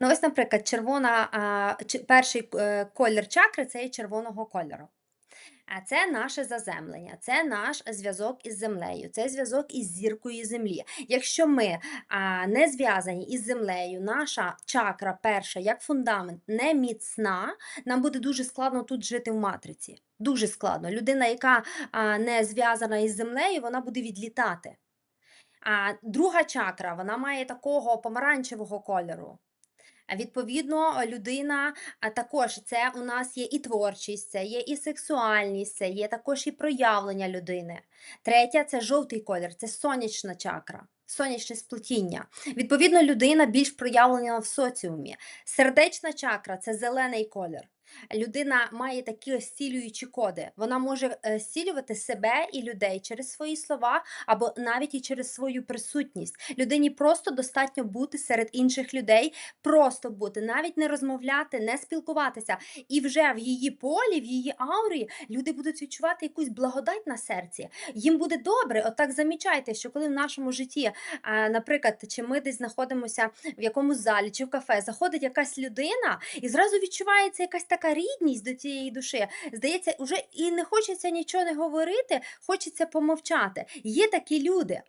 Ну, ось, наприклад, червона, а, ч перший е, колір чакри це є червоного кольору. А це наше заземлення, це наш зв'язок із землею, це зв'язок із зіркою землі. Якщо ми а, не зв'язані із землею, наша чакра перша, як фундамент, не міцна, нам буде дуже складно тут жити в матриці. Дуже складно. Людина, яка а, не зв'язана із землею, вона буде відлітати. А друга чакра, вона має такого помаранчевого кольору. Відповідно, людина, а також це у нас є і творчість, це є і сексуальність, це є також і проявлення людини. Третя це жовтий колір, це сонячна чакра. Сонячне сплетіння. Відповідно, людина більш проявлена в соціумі. Сердечна чакра це зелений колір. Людина має такі зцілюючі коди. Вона може е, зцілювати себе і людей через свої слова або навіть і через свою присутність. Людині просто достатньо бути серед інших людей, просто бути, навіть не розмовляти, не спілкуватися. І вже в її полі, в її аурі люди будуть відчувати якусь благодать на серці. Їм буде добре. Отак замічайте, що коли в нашому житті, наприклад, чи ми десь знаходимося в якомусь залі чи в кафе, заходить якась людина, і зразу відчувається якась така рідність до цієї душі. Здається, вже і не хочеться нічого не говорити, хочеться помовчати. Є такі люди.